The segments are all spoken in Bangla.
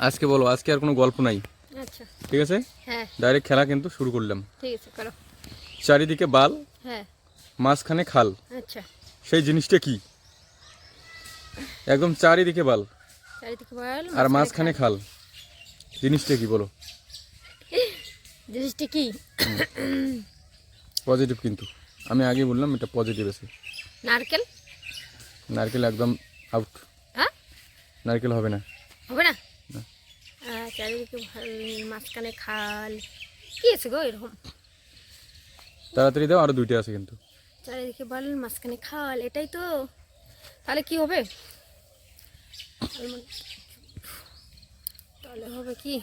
আজকে বলো আজকে আর কোনো গল্প নাই। আচ্ছা। ঠিক আছে? হ্যাঁ। ডাইরেক্ট খেলা কিন্তু শুরু করলাম। ঠিক আছে করো। চারিদিকে বাল হ্যাঁ। মাঝখানে খাল। আচ্ছা। সেই জিনিসটা কি? একদম চারিদিকে বাল। চারিদিকে বল আর মাঝখানে খাল। জিনিসটা কি বলো? জিনিসটা কি? পজিটিভ কিন্তু। আমি আগে বললাম এটা পজিটিভ আছে। নারকেল? নারকেল একদম আউট হ্যাঁ? নারকেল হবে না। হবে না? চারিদিকে মাঝখানে খাল। কি আছে গো এরকম? তাড়াতাড়ি দাও আরও দুইটা আছে কিন্তু। চারিদিকে বল মাঝখানে খাল এটাই তো। তাহলে কি হবে? তাহলে হবে কি?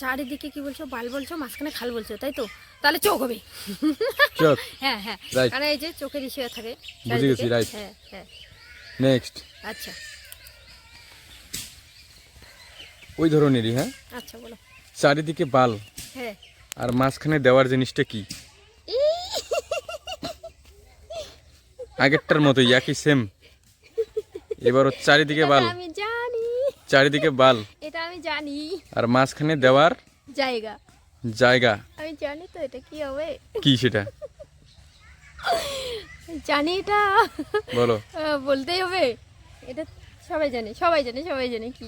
চারিদিকে কি বলছো? বাল বলছো মাঝখানে খাল বলছো তাই তো? তাহলে চোখ হবে। হ্যাঁ হ্যাঁ. কারণ এই যে চোখের ইসে থাকে বুঝে গেছি, চারিদিকে। হ্যাঁ হ্যাঁ। নেক্সট আচ্ছা। ওই ধরনেরই হ্যাঁ? আচ্ছা বলো। চারিদিকে বাল। হ্যাঁ। আর মাঝখানে দেওয়ার জিনিসটা কি? আগেরটার মতোই একই সেম এবার ওর চারিদিকে বাল। আমি জানি। চারিদিকে বাল। এটা আমি জানি। আর মাঝখানে দেওয়ার জায়গা। জায়গা। আমি জানি তো এটা কি হবে। কি সেটা? জানি এটা। বলো। বলতেই হবে। এটা সবাই জানে সবাই জানে সবাই জানে কি।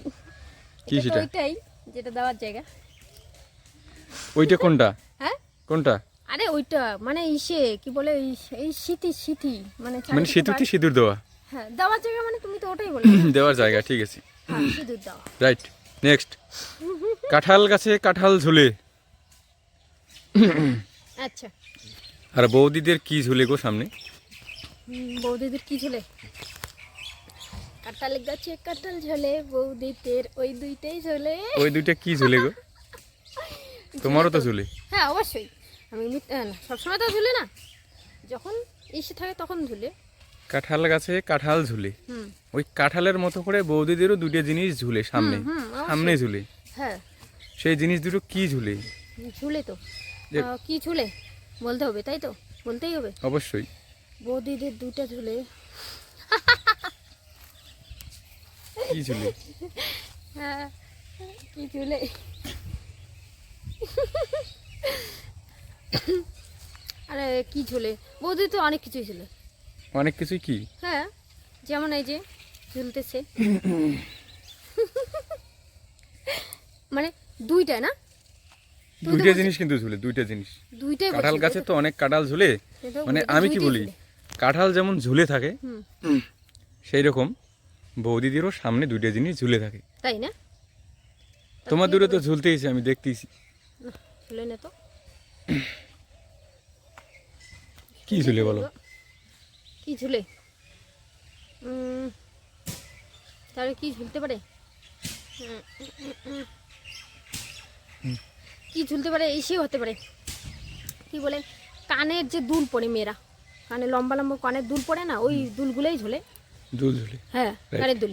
কি সেটা? ওইটাই যেটা দেওয়ার জায়গা। ওইটা কোনটা? হ্যাঁ? কোনটা? আরে ওইটা মানে ইসে কি বলে এই স্মৃতি স্মৃতি মানে মানে সেতুতে সিঁদুর দেওয়া? হ্যাঁ দেওয়ার জায়গা মানে তুমি তো ওটাই বলে দেওয়ার জায়গা ঠিক আছে। হ্যাঁ সিঁদুর দেওয়া। Right next. কাঁঠাল গাছে কাঁঠাল ঝুলে। আচ্ছা। আর বৌদিদের কি ঝুলে গো সামনে? বৌদিদের কি ঝোলে? কাঁঠাল গাছে কাঁঠাল ঝোলে বৌদিদের ওই দুইটাই ঝোলে। ওই দুইটা কি ঝুলে গো? তোমারও তো ঝুলে হ্যাঁ অবশ্যই। আমি সবসময় তো ঝুলে না। যখন এসে থাকে তখন ঝুলে। কাঁঠাল গাছে কাঁঠাল ঝুলে। ওই কাঁঠালের মতো করে বৌদিদেরও দুটো জিনিস ঝুলে সামনে। সামনে ঝুলে। হ্যাঁ। সেই জিনিস দুটো কি ঝুলে? ঝুলে তো। কি ঝুলে? বলতে হবে তাই তো? বলতেই হবে। অবশ্যই। বৌদিদের দুইটা ঝুলে। কি ঝুলে হ্যাঁ কি ঝুলে আরে কি ঝুলে বৌদি তো অনেক কিছুই ঝুলে অনেক কিছুই কি? হ্যাঁ যেমন এই যে ঝুলতেছে মানে দুইটা না? দুইটা জিনিস কিন্তু ঝুলে দুইটা জিনিস। দুইটাই কাঁঠাল গাছে তো অনেক কাঁঠাল ঝুলে। মানে আমি কি বলি? কাঁঠাল যেমন ঝুলে থাকে সেই রকম বৌদিদেরও সামনে দুইটা জিনিস ঝুলে থাকে। তাই না? তোমার দূরে তো ঝুলতেইছে আমি দেখতেইছি। ঝুলে না তো। কি ঝুলে বলো? কি ঝুলে? তাহলে কি ঝুলতে পারে। কি ঝুলতে পারে? এসে হতে পারে। কি বলে? কানের যে দুল পড়ে মেয়েরা কানে লম্বা লম্বা কানের দুল পড়ে না ওই দুলগুলোই ঝুলে। দুল ঝুলে হ্যাঁ. কানের দুল